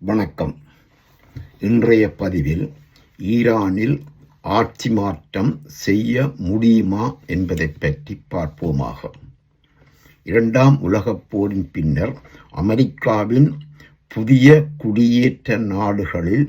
வணக்கம். இன்றைய பதிவில் ஈரானில் ஆட்சி மாற்றம் செய்ய முடியுமா என்பதை பற்றி பார்ப்போமாக. இரண்டாம் உலகப் போரின் பின்னர் அமெரிக்காவின் புதிய குடியேற்ற நாடுகளில்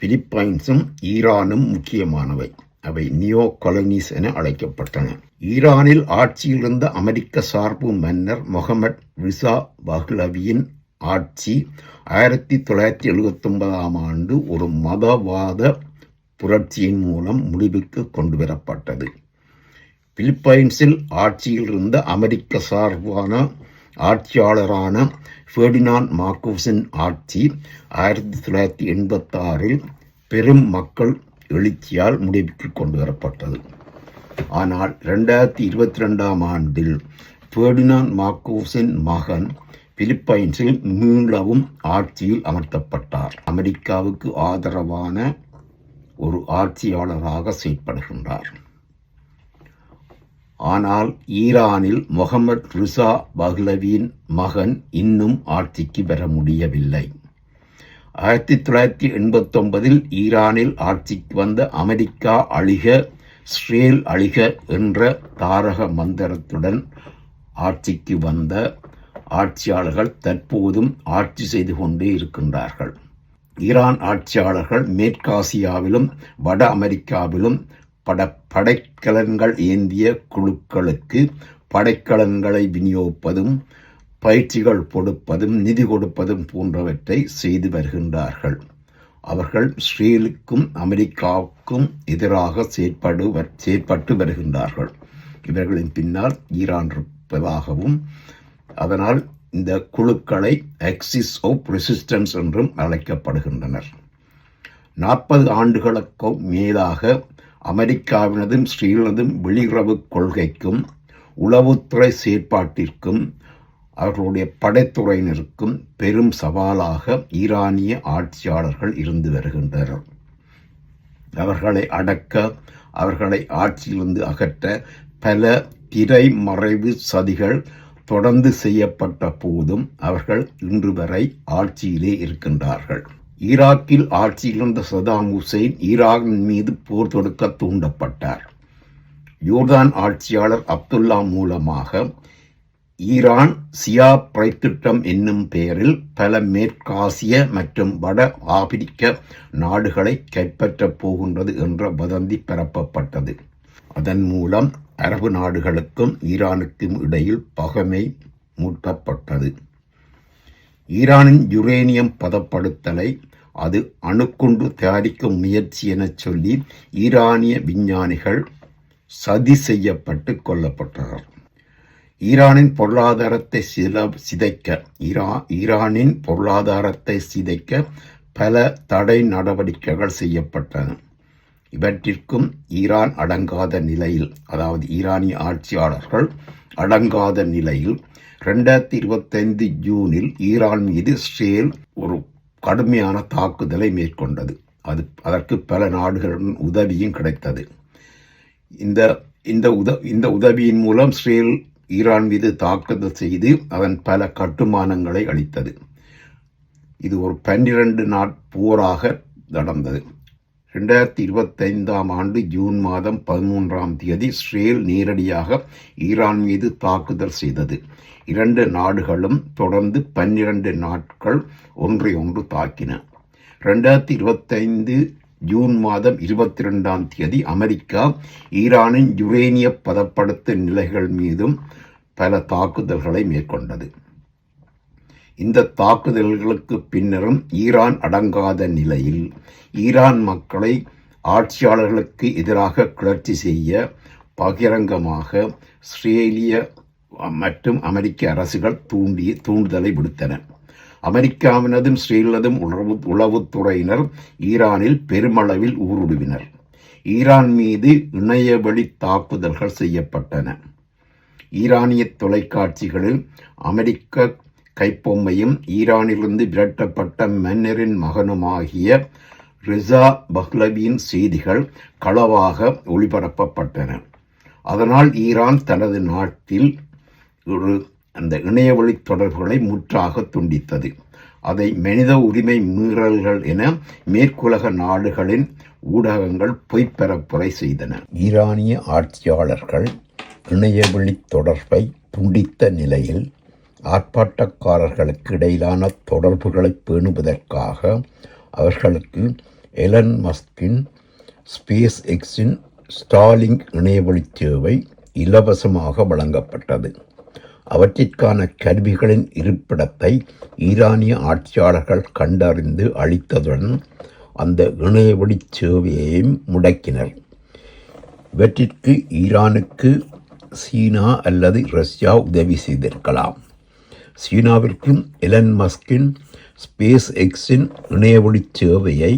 பிலிப்பைன்ஸும் ஈரானும் முக்கியமானவை. அவை நியோ கொலனிஸ் என அழைக்கப்பட்டன. ஈரானில் ஆட்சியில் இருந்த அமெரிக்க சார்பு மன்னர் மொஹமட் ரிசா பஹ்லவியின் ஆட்சி ஆயிரத்தி தொள்ளாயிரத்தி எழுபத்தொன்பதாம் ஆண்டு ஒரு மதவாத புரட்சியின் மூலம் முடிவுக்கு கொண்டு வரப்பட்டது பிலிப்பைன்ஸில் ஆட்சியில் இருந்த அமெரிக்க சார்பான ஆட்சியாளரான ஃபெர்டினாண்ட் மார்க்கோஸின் ஆட்சி ஆயிரத்தி தொள்ளாயிரத்தி எண்பத்தாறில் பெரும் மக்கள் எழுச்சியால் முடிவுக்கு கொண்டு வரப்பட்டது ஆனால் ரெண்டாயிரத்தி இருபத்தி ரெண்டாம் ஆண்டில் ஃபெர்டினாண்ட் மார்க்கோஸின் மகன் பிலிப்பைன்ஸில் மீளவும் ஆட்சியில் அமர்த்தப்பட்டார். அமெரிக்காவுக்கு ஆதரவான ஒரு ஆட்சியாளராக செயற்படுகின்றார். ஆனால் ஈரானில் முகமது ரிசா பஹ்லவியின் மகன் இன்னும் ஆட்சிக்கு வர முடியவில்லை. ஆயிரத்தி தொள்ளாயிரத்தி எண்பத்தொன்பதில் ஈரானில் ஆட்சிக்கு வந்த அமெரிக்கா அழிக ஸ்ரேல் அழிக என்ற தாரக மந்திரத்துடன் ஆட்சிக்கு வந்த ஆட்சியாளர்கள் தற்போதும் ஆட்சி செய்து கொண்டே இருக்கின்றார்கள். ஈரான் ஆட்சியாளர்கள் மேற்காசியாவிலும் வட அமெரிக்காவிலும் பட படைக்கலன்கள் ஏந்திய குழுக்களுக்கு படைக்கலன்களை விநியோகிப்பதும் பயிற்சிகள் கொடுப்பதும் நிதி கொடுப்பதும் போன்றவற்றை செய்து வருகின்றார்கள். அவர்கள் ஸ்ரீலுக்கும் அமெரிக்காவுக்கும் எதிராக செயற்படு செயற்பட்டு வருகின்றார்கள். இவர்களின் பின்னால் ஈரான் இருப்பதாகவும் அதனால் இந்த குழுக்களை எக்ஸிஸ் ஆஃப் ரெசிஸ்டன்ஸ் என்றும் அழைக்கப்படுகின்றனர். நாற்பது ஆண்டுகளுக்கும் மேலாக அமெரிக்காவினதும் ஸ்ரீலதும் வெளியுறவு கொள்கைக்கும் உளவுத்துறை செயற்பாட்டிற்கும் அவர்களுடைய படைத்துறையினருக்கும் பெரும் சவாலாக ஈரானிய ஆட்சியாளர்கள் இருந்து வருகின்றனர். அவர்களை அடக்க அவர்களை ஆட்சியிலிருந்து அகற்ற பல திரைமறைவு சதிகள் தொடர்ந்து செய்யப்பட்ட போதும் அவர்கள் இன்று வரை ஆட்சியிலே இருக்கின்றார்கள். ஈராக்கில் ஆட்சியிலிருந்த சதாம் ஹுசைன் ஈராக்கின் மீது போர் தொடுக்க தூண்டப்பட்டார். யோர்தான் ஆட்சியாளர் அப்துல்லா மூலமாக ஈரான் சியா திட்டம் என்னும் பெயரில் பல மேற்காசிய மற்றும் வட ஆப்பிரிக்க நாடுகளை கைப்பற்றப் போகின்றது என்ற வதந்தி பரப்பப்பட்டது. அதன் மூலம் அரபு நாடுகளுக்கும் ஈரானுக்கும் இடையில் பகமை மூட்டப்பட்டது. ஈரானின் யுரேனியம் பதப்படுத்தலை அது அணுக்குண்டு தயாரிக்கும் முயற்சி எனச் சொல்லி ஈரானிய விஞ்ஞானிகள் சதி செய்யப்பட்டு கொல்லப்பட்டனர். ஈரானின் பொருளாதாரத்தை சில சிதைக்க ஈரா ஈரானின் பொருளாதாரத்தை சிதைக்க பல தடை நடவடிக்கைகள் செய்யப்பட்டன. இவற்றிற்கும் ஈரான் அடங்காத நிலையில் அதாவது ஈரானிய ஆட்சியாளர்கள் அடங்காத நிலையில் ரெண்டாயிரத்தி இருபத்தைந்து ஜூனில் ஈரான் மீது ஸ்ரேல் ஒரு கடுமையான தாக்குதலை மேற்கொண்டது. அது அதற்கு பல நாடுகளின் உதவியும் கிடைத்தது. இந்த இந்த உத இந்த உதவியின் மூலம் ஸ்ரேல் ஈரான் மீது தாக்குதல் செய்து அதன் பல கட்டுமானங்களை அளித்தது இது ஒரு பன்னிரண்டு நாட் போராக நடந்தது. ரெண்டாயிரத்தி இருபத்தைந்தாம் ஆண்டு ஜூன் மாதம் பதிமூன்றாம் தேதி ஸ்ரேல் நேரடியாக ஈரான் மீது தாக்குதல் செய்தது. இரண்டு நாடுகளும் தொடர்ந்து பன்னிரண்டு நாட்கள் ஒன்றை ஒன்று தாக்கின. ரெண்டாயிரத்தி இருபத்தைந்து ஜூன் மாதம் இருபத்தி ரெண்டாம் தேதி அமெரிக்கா ஈரானின் யுரேனிய பதப்படுத்த நிலைகள் மீதும் பல தாக்குதல்களை மேற்கொண்டது. இந்த தாக்குதல்களுக்கு பின்னரும் ஈரான் அடங்காத நிலையில் ஈரான் மக்களை ஆட்சியாளர்களுக்கு எதிராக கிளர்ச்சி செய்ய பகிரங்கமாக ஸ்ரேலிய மற்றும் அமெரிக்க அரசுகள் தூண்டி தூண்டுதலை விடுத்தன. அமெரிக்காவினதும் ஸ்ரீலதும் உளவு உளவுத்துறையினர் ஈரானில் பெருமளவில் ஊருடுவினர். ஈரான் மீது இணையவழி தாக்குதல்கள் செய்யப்பட்டன. ஈரானிய தொலைக்காட்சிகளில் அமெரிக்க கைப்பொம்மையும் ஈரானிலிருந்து விரட்டப்பட்ட மன்னரின் மகனுமாகிய ரிசா பஹ்லவியின் செய்திகள் களவாக ஒளிபரப்பப்பட்டன. அதனால் ஈரான் தனது நாட்டில் ஒரு அந்த இணையவழி தொடர்புகளை முற்றாக துண்டித்தது. அதை மனித உரிமை மீறல்கள் என மேற்குலக நாடுகளின் ஊடகங்கள் பொய்ப்பரப்புரை செய்தன. ஈரானிய ஆட்சியாளர்கள் இணையவழி தொடர்பை துண்டித்த நிலையில் ஆர்ப்பாட்டக்காரர்களுக்கு இடையிலான தொடர்புகளை பேணுவதற்காக அவர்களுக்கு எலன் மஸ்கின் ஸ்பேஸ் எக்ஸின் ஸ்டாலிங் இணையவழி சேவை இலவசமாக வழங்கப்பட்டது. அவற்றிற்கான கருவிகளின் இருப்பிடத்தை ஈரானிய ஆட்சியாளர்கள் கண்டறிந்து அளித்ததுடன் அந்த இணையவழி சேவையையும் முடக்கினர். இவற்றிற்கு ஈரானுக்கு சீனா அல்லது ரஷ்யா உதவி செய்திருக்கலாம். சீனாவிற்கும் எலன் மஸ்கின் ஸ்பேஸ் எக்ஸின் இணையவழி சேவையை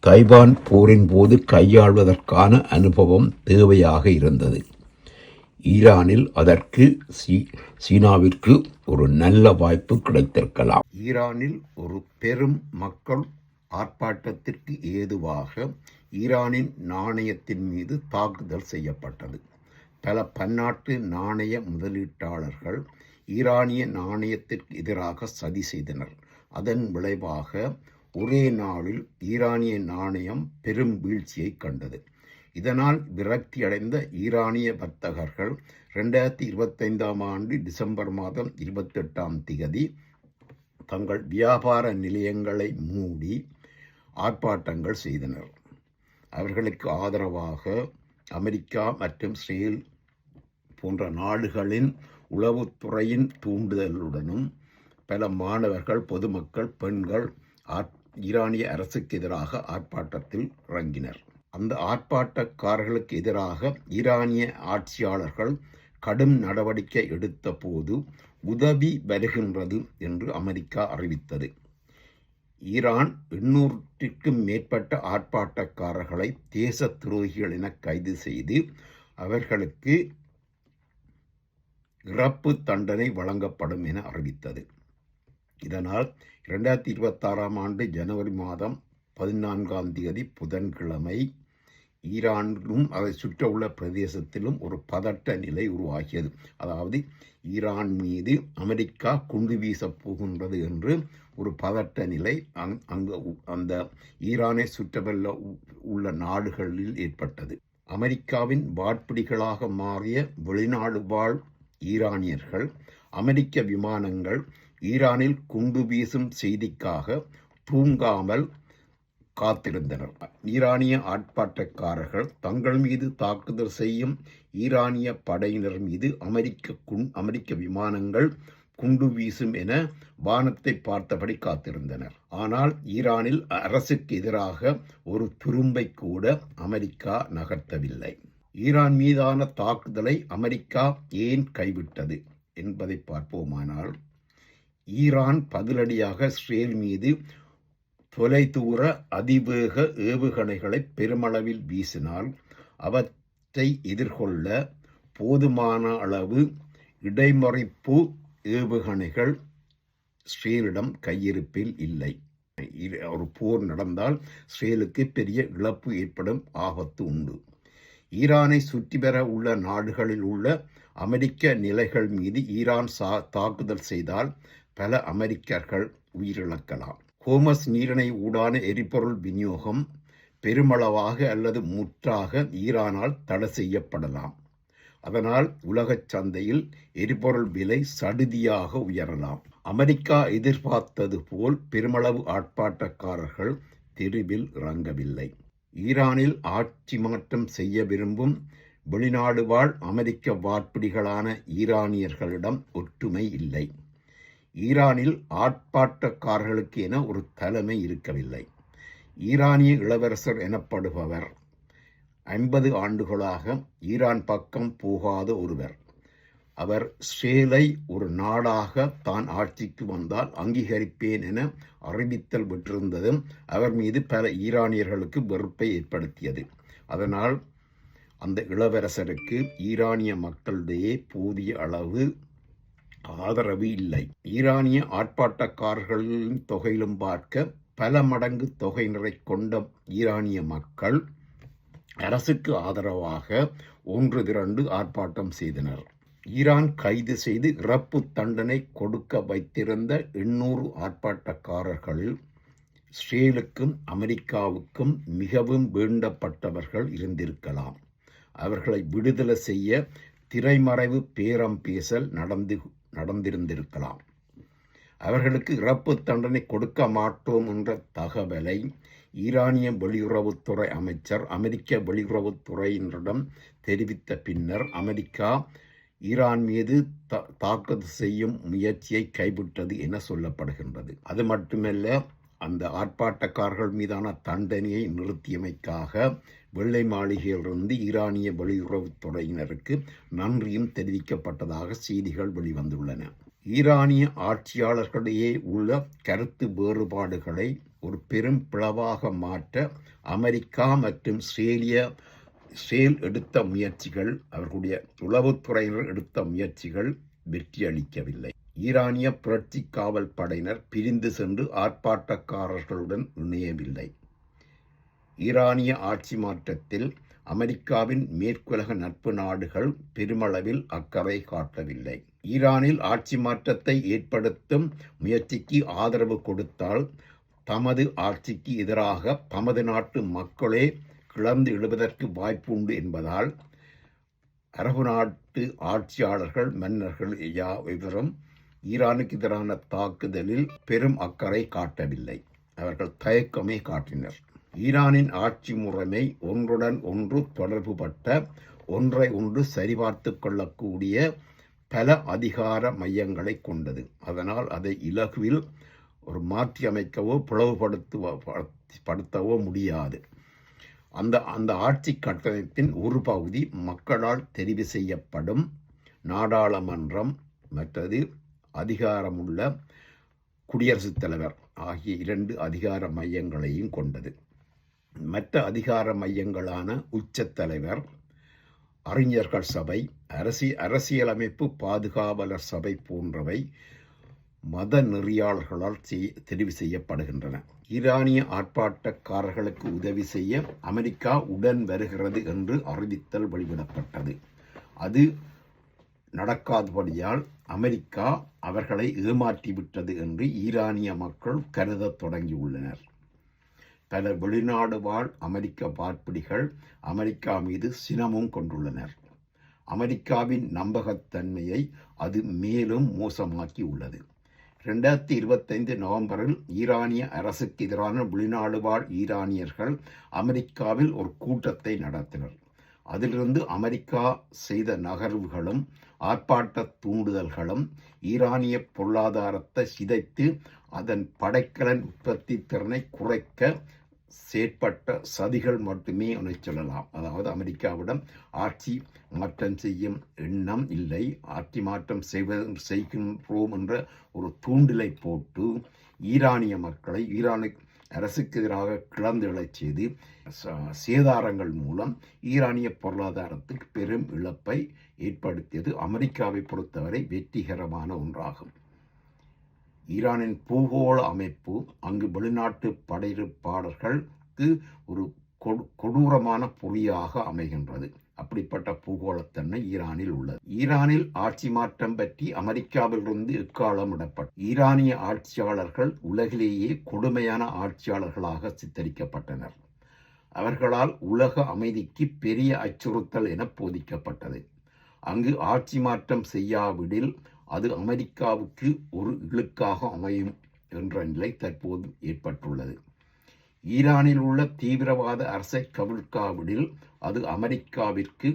தைவான் போரின் போது கையாள்வதற்கான அனுபவம் தேவையாக இருந்தது. ஈரானில் அதற்கு சீ சீனாவிற்கு ஒரு நல்ல வாய்ப்பு கிடைத்திருக்கலாம். ஈரானில் ஒரு பெரும் மக்கள் ஆர்ப்பாட்டத்திற்கு ஏதுவாக ஈரானின் நாணயத்தின் மீது தாக்குதல் செய்யப்பட்டது. பல பன்னாட்டு நாணய முதலீட்டாளர்கள் ஈரானிய நாணயத்திற்கு எதிராக சதி செய்தனர். அதன் விளைவாக ஒரே நாளில் ஈரானிய நாணயம் பெரும் வீழ்ச்சியை கண்டது. இதனால் விரக்தியடைந்த ஈரானிய வர்த்தகர்கள் ரெண்டாயிரத்தி இருபத்தைந்தாம் ஆண்டு டிசம்பர் மாதம் இருபத்தெட்டாம் திகதி தங்கள் வியாபார நிலையங்களை மூடி ஆர்ப்பாட்டங்கள் செய்தனர். அவர்களுக்கு ஆதரவாக அமெரிக்கா மற்றும் இஸ்ரேல் போன்ற நாடுகளின் உளவுத்துறையின் தூண்டுதலுடனும் பல மாணவர்கள் பொதுமக்கள் பெண்கள் ஈரானிய அரசுக்கு எதிராக ஆர்ப்பாட்டத்தில் இறங்கினர். அந்த ஆர்ப்பாட்டக்காரர்களுக்கு எதிராக ஈரானிய ஆட்சியாளர்கள் கடும் நடவடிக்கை எடுத்த போது உதவி வருகின்றது என்று அமெரிக்கா அறிவித்தது. ஈரான் எண்ணூற்றிற்கும் மேற்பட்ட ஆர்ப்பாட்டக்காரர்களை தேச துரோகிகள் என கைது செய்து அவர்களுக்கு இறப்பு தண்டனை வழங்கப்படும் என அறிவித்தது. இதனால் இரண்டாயிரத்தி இருபத்தாறாம் ஆண்டு ஜனவரி மாதம் பதினான்காம் தேதி புதன்கிழமை ஈரானிலும் அதை சுற்றவுள்ள பிரதேசத்திலும் ஒரு பதட்ட நிலை உருவாகியது. அதாவது ஈரான் மீது அமெரிக்கா குண்டு வீசப் போகின்றது என்று ஒரு பதட்ட நிலை அங் அங்கு அந்த ஈரானை சுற்றவல்ல உள்ள நாடுகளில் ஏற்பட்டது. அமெரிக்காவின் வாட்பிடிகளாக மாறிய வெளிநாடு வாழ் ஈரானியர்கள் அமெரிக்க விமானங்கள் ஈரானில் குண்டு வீசும் செய்திக்காக தூங்காமல் காத்திருந்தனர். ஈரானிய ஆர்ப்பாட்டக்காரர்கள் தங்கள் மீது தாக்குதல் செய்யும் ஈரானிய படையினர் மீது அமெரிக்க குண் அமெரிக்க விமானங்கள் குண்டு வீசும் என வானத்தை பார்த்தபடி காத்திருந்தனர். ஆனால் ஈரானில் அரசுக்கு எதிராக ஒரு துரும்பை கூட அமெரிக்கா நகர்த்தவில்லை. ஈரான் மீதான தாக்குதலை அமெரிக்கா ஏன் கைவிட்டது என்பதை பார்ப்போமானால் ஈரான் பதிலடியாக இஸ்ரேல் மீது தொலைதூர அதிவேக ஏவுகணைகளை பெருமளவில் வீசினால் அவற்றை எதிர்கொள்ள போதுமான அளவு இடைமறிப்பு ஏவுகணைகள் ஸ்ரீலிடம் கையிருப்பில் இல்லை. ஒரு போர் நடந்தால் ஸ்ரேலுக்கு பெரிய இழப்பு ஏற்படும் ஆபத்து உண்டு. ஈரானை சுற்றி பெற உள்ள நாடுகளில் உள்ள அமெரிக்க நிலைகள் மீது ஈரான் சா தாக்குதல் செய்தால் பல அமெரிக்கர்கள் உயிரிழக்கலாம். ஹோமஸ் நீரிணை ஊடான எரிபொருள் விநியோகம் பெருமளவாக அல்லது முற்றாக ஈரானால் தடை செய்யப்படலாம். அதனால் உலகச் சந்தையில் எரிபொருள் விலை சடுதியாக உயரலாம். அமெரிக்கா எதிர்பார்த்தது போல் பெருமளவு ஆர்ப்பாட்டக்காரர்கள் தெருவில் இறங்கவில்லை. ஈரானில் ஆட்சி மாற்றம் செய்ய விரும்பும் வெளிநாடு வாழ் அமெரிக்க வாட்பிடிகளான ஈரானியர்களிடம் ஒற்றுமை இல்லை. ஈரானில் ஆர்ப்பாட்டக்காரர்களுக்கு என ஒரு தலைமை இருக்கவில்லை. ஈரானிய இளவரசர் எனப்படுபவர். ஐம்பது ஆண்டுகளாக ஈரான் பக்கம் போகாத ஒருவர். அவர் ஸ்ரேலை ஒரு நாடாக தான் ஆட்சிக்கு வந்தால் அங்கீகரிப்பேன் என அறிவித்தல் விட்டிருந்ததும் அவர் மீது பல ஈரானியர்களுக்கு வெறுப்பை ஏற்படுத்தியது. அதனால் அந்த இளவரசருக்கு ஈரானிய மக்களிடையே போதிய அளவு ஆதரவு இல்லை. ஈரானிய ஆர்ப்பாட்டக்காரர்களின் தொகையிலும் பார்க்க பல மடங்கு தொகையினரை கொண்ட ஈரானிய மக்கள் அரசுக்கு ஆதரவாக ஒன்று திரண்டு ஆர்ப்பாட்டம் செய்தனர். ஈரான் கைது செய்து இறப்பு தண்டனை கொடுக்க வைத்திருந்த எண்ணூறு ஆர்ப்பாட்டக்காரர்கள் இஸ்ரேலுக்கும் அமெரிக்காவுக்கும் மிகவும் வேண்டப்பட்டவர்கள் இருந்திருக்கலாம். அவர்களை விடுதலை செய்ய திரைமறைவு பேரம் பேசல் நடந்து நடந்திருந்திருக்கலாம். அவர்களுக்கு இறப்பு தண்டனை கொடுக்க மாட்டோம் என்ற தகவலை ஈரானிய வெளியுறவுத்துறை அமைச்சர் அமெரிக்க வெளியுறவுத்துறையினரிடம் தெரிவித்த பின்னர் அமெரிக்கா ஈரான் மீது த தாக்குதல் செய்யும் முயற்சியை கைவிட்டது என சொல்லப்படுகின்றது. அது மட்டுமல்ல அந்த ஆர்ப்பாட்டக்காரர்கள் மீதான தண்டனையை நிறுத்தியமைக்காக வெள்ளை மாளிகையிலிருந்து ஈரானிய வெளியுறவுத்துறையினருக்கு நன்றியும் தெரிவிக்கப்பட்டதாக செய்திகள் வெளிவந்துள்ளன. ஈரானிய ஆட்சியாளர்களிடையே உள்ள கருத்து வேறுபாடுகளை ஒரு பெரும் பிளவாக மாற்ற அமெரிக்கா மற்றும் ஸ்ரேலிய இஸ்ரேல் எடுத்த முயற்சிகள் அவர்களுடைய உளவுத்துறையினர் எடுத்த முயற்சிகள் வெற்றியளிக்கவில்லை ஈரானிய புரட்சி காவல் படையினர் பிரிந்து சென்று ஆர்ப்பாட்டக்காரர்களுடன் இணையவில்லை. ஈரானிய ஆட்சி மாற்றத்தில் அமெரிக்காவின் மேற்குலக நட்பு நாடுகள் பெருமளவில் அக்கறை காட்டவில்லை. ஈரானில் ஆட்சி மாற்றத்தை ஏற்படுத்தும் முயற்சிக்கு ஆதரவு கொடுத்தால் தமது ஆட்சிக்கு எதிராக தமது நாட்டு மக்களே கிளர்ந்து எழுவதற்கு வாய்ப்பு உண்டு என்பதால் அரபு நாட்டு ஆட்சியாளர்கள் மன்னர்கள் யாவரும் ஈரானுக்கு எதிரான தாக்குதலில் பெரும் அக்கறை காட்டவில்லை. அவர்கள் தயக்கமே காட்டினர். ஈரானின் ஆட்சி முறைமை ஒன்றுடன் ஒன்று தொடர்புபட்ட ஒன்றை ஒன்று சரிபார்த்து கொள்ளக்கூடிய பல அதிகார மையங்களை கொண்டது. அதனால் அதை இலகுவில் ஒரு மாற்றியமைக்கவோ பிளவுபடுத்துவோ படுத்தவோ முடியாது. அந்த அந்த ஆட்சி கட்டமைப்பின் ஒரு பகுதி மக்களால் தெரிவு செய்யப்படும் நாடாளுமன்றம் மற்றது அதிகாரமுள்ள குடியரசுத் தலைவர் ஆகிய இரண்டு அதிகார மையங்களையும் கொண்டது. மற்ற அதிகார மையங்களான உச்சத்தலைவர் அறிஞர்கள் சபை அரசி அரசியலமைப்பு பாதுகாவலர் சபை போன்றவை மத நெறியாளர்களால் தெரிவு செய்யப்படுகின்றன. ஈரானிய ஆர்ப்பாட்டக்காரர்களுக்கு உதவி செய்ய அமெரிக்கா உடன் வருகிறது என்று அறிவித்தல் வெளிவிடப்பட்டது. அது நடக்காதபடியால் அமெரிக்கா அவர்களை ஏமாற்றிவிட்டது என்று ஈரானிய மக்கள் கருதத் தொடங்கியுள்ளனர். பல வெளிநாடு வாழ் அமெரிக்க பார்ப்பிடிகள் அமெரிக்கா மீது சினமும் கொண்டுள்ளனர். அமெரிக்காவின் நம்பகத்தன்மையை அது மேலும் மோசமாக்கி உள்ளது ரெண்டாயிரத்தி இருபத்தைந்து நவம்பரில் ஈரானிய அரசுக்கு எதிரான வெளிநாடு வாழ் ஈரானியர்கள் அமெரிக்காவில் ஒரு கூட்டத்தை நடத்தினர். அதிலிருந்து அமெரிக்கா செய்த நகர்வுகளும் ஆர்ப்பாட்ட தூண்டுதல்களும் ஈரானிய பொருளாதாரத்தை சிதைத்து அதன் படைக்கலன் உற்பத்தி திறனை குறைக்க செயற்பட்ட சதிகள் மட்டுமே என சொல்லலாம். அதாவது அமெரிக்காவிடம் ஆட்சி மாற்றம் செய்யும் எண்ணம் இல்லை. ஆட்சி மாற்றம் செய்வ செய்கின்றோம் என்ற ஒரு தூண்டிலை போட்டு ஈரானிய மக்களை ஈரானு அரசுக்கு எதிராக கிளர்ந்தெழச் செய்து சேதாரங்கள் மூலம் ஈரானிய பொருளாதாரத்துக்கு பெரும் இழப்பை ஏற்படுத்தியது அமெரிக்காவை பொறுத்தவரை வெற்றிகரமான ஒன்றாகும். ஈரானின் பூகோள அமைப்பு அங்கு வெளிநாட்டு படையிருப்பாளர்களுக்கு ஒரு கொடூரமான பொறியாக அமைகின்றது. அப்படிப்பட்ட பூகோளத்தன்மை ஈரானில் உள்ளது. ஈரானில் ஆட்சி மாற்றம் பற்றி அமெரிக்காவிலிருந்து எக்காலம் இடப்பட்ட ஈரானிய ஆட்சியாளர்கள் உலகிலேயே கொடுமையான ஆட்சியாளர்களாக சித்தரிக்கப்பட்டனர். அவர்களால் உலக அமைதிக்கு பெரிய அச்சுறுத்தல் என போதிக்கப்பட்டது. அங்கு ஆட்சி மாற்றம் செய்யாவிடில் அது அமெரிக்காவுக்கு ஒரு இழுக்காக அமையும் என்ற நிலை தற்போது ஏற்பட்டுள்ளது. ஈரானில் உள்ள தீவிரவாத அரசை கவிழ்க்காவிடில் அது அமெரிக்காவிற்கு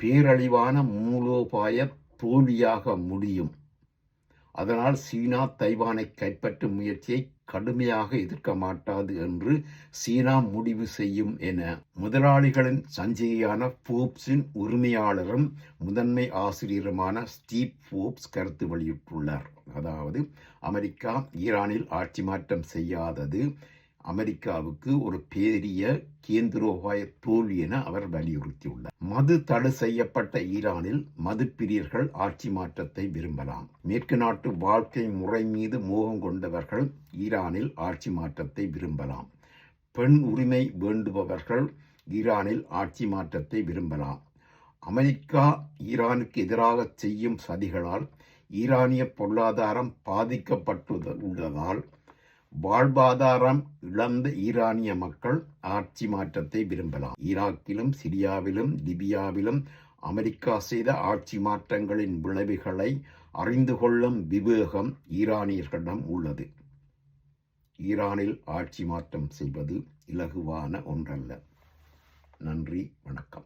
பேரழிவான மூலோபாய தோல்வியாக முடியும். அதனால் சீனா தைவானை கைப்பற்றும் முயற்சியை கடுமையாக எதிர்க்க மாட்டாது என்று சீனா முடிவு செய்யும் என முதலாளிகளின் சஞ்சிகையான போப்ஸின் உரிமையாளரும் முதன்மை ஆசிரியருமான ஸ்டீவ் போப்ஸ் கருத்து வெளியிட்டுள்ளார். அதாவது அமெரிக்கா ஈரானில் ஆட்சி மாற்றம் செய்யாதது அமெரிக்காவுக்கு ஒரு பெரிய கேந்திரோபாய தோல்வி என அவர் வலியுறுத்தியுள்ளார். மது தடை செய்யப்பட்ட ஈரானில் மது பிரியர்கள் ஆட்சி மாற்றத்தை விரும்பலாம். மேற்கு நாட்டு வாழ்க்கை முறை மீது மோகம் கொண்டவர்கள் ஈரானில் ஆட்சி மாற்றத்தை விரும்பலாம். பெண் உரிமை வேண்டுபவர்கள் ஈரானில் ஆட்சி மாற்றத்தை விரும்பலாம். அமெரிக்கா ஈரானுக்கு எதிராக செய்யும் சதிகளால் ஈரானிய பொருளாதாரம் பாதிக்கப்பட்டுள்ளதால் வாழ்வாதாரம் இழந்த ஈரானிய மக்கள் ஆட்சி மாற்றத்தை விரும்பலாம். ஈராக்கிலும் சிரியாவிலும் லிபியாவிலும் அமெரிக்கா செய்த ஆட்சி மாற்றங்களின் விளைவுகளை அறிந்து கொள்ளும் விவேகம் ஈரானியர்களிடம் உள்ளது. ஈரானில் ஆட்சி மாற்றம் செய்வது இலகுவான ஒன்றல்ல. நன்றி வணக்கம்.